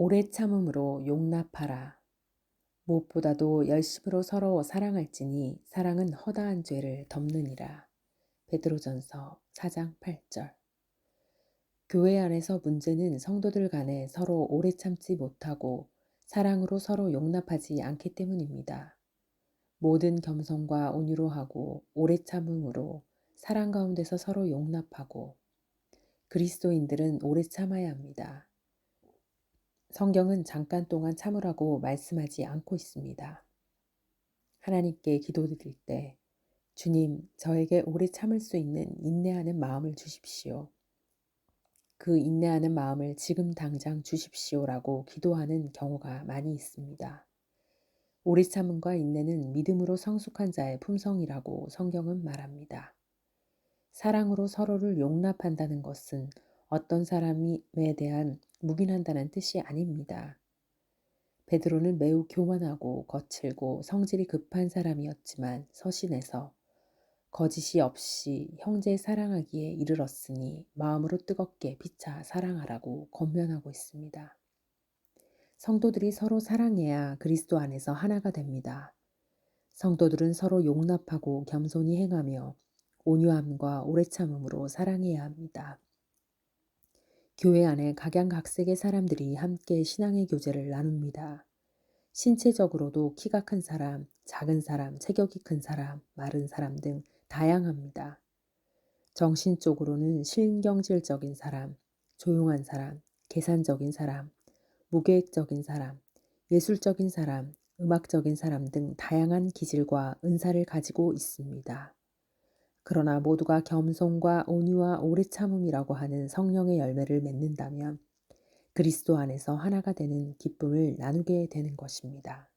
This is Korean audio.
오래 참음으로 용납하라. 무엇보다도 열심으로 서로 사랑할지니 사랑은 허다한 죄를 덮느니라. 베드로전서 4장 8절. 교회 안에서 문제는 성도들 간에 서로 오래 참지 못하고 사랑으로 서로 용납하지 않기 때문입니다. 모든 겸손과 온유로 하고 오래 참음으로 사랑 가운데서 서로 용납하고 그리스도인들은 오래 참아야 합니다. 성경은 잠깐 동안 참으라고 말씀하지 않고 있습니다. 하나님께 기도드릴 때 주님, 저에게 오래 참을 수 있는 인내하는 마음을 주십시오. 그 인내하는 마음을 지금 당장 주십시오라고 기도하는 경우가 많이 있습니다. 오래 참음과 인내는 믿음으로 성숙한 자의 품성이라고 성경은 말합니다. 사랑으로 서로를 용납한다는 것은 어떤 사람에 대한 묵인한다는 뜻이 아닙니다. 베드로는 매우 교만하고 거칠고 성질이 급한 사람이었지만 서신에서 거짓이 없이 형제 사랑하기에 이르렀으니 마음으로 뜨겁게 피차 사랑하라고 권면하고 있습니다. 성도들이 서로 사랑해야 그리스도 안에서 하나가 됩니다. 성도들은 서로 용납하고 겸손히 행하며 온유함과 오래 참음으로 사랑해야 합니다. 교회 안에 각양각색의 사람들이 함께 신앙의 교제를 나눕니다. 신체적으로도 키가 큰 사람, 작은 사람, 체격이 큰 사람, 마른 사람 등 다양합니다. 정신적으로는 신경질적인 사람, 조용한 사람, 계산적인 사람, 무계획적인 사람, 예술적인 사람, 음악적인 사람 등 다양한 기질과 은사를 가지고 있습니다. 그러나 모두가 겸손과 온유와 오래 참음이라고 하는 성령의 열매를 맺는다면 그리스도 안에서 하나가 되는 기쁨을 나누게 되는 것입니다.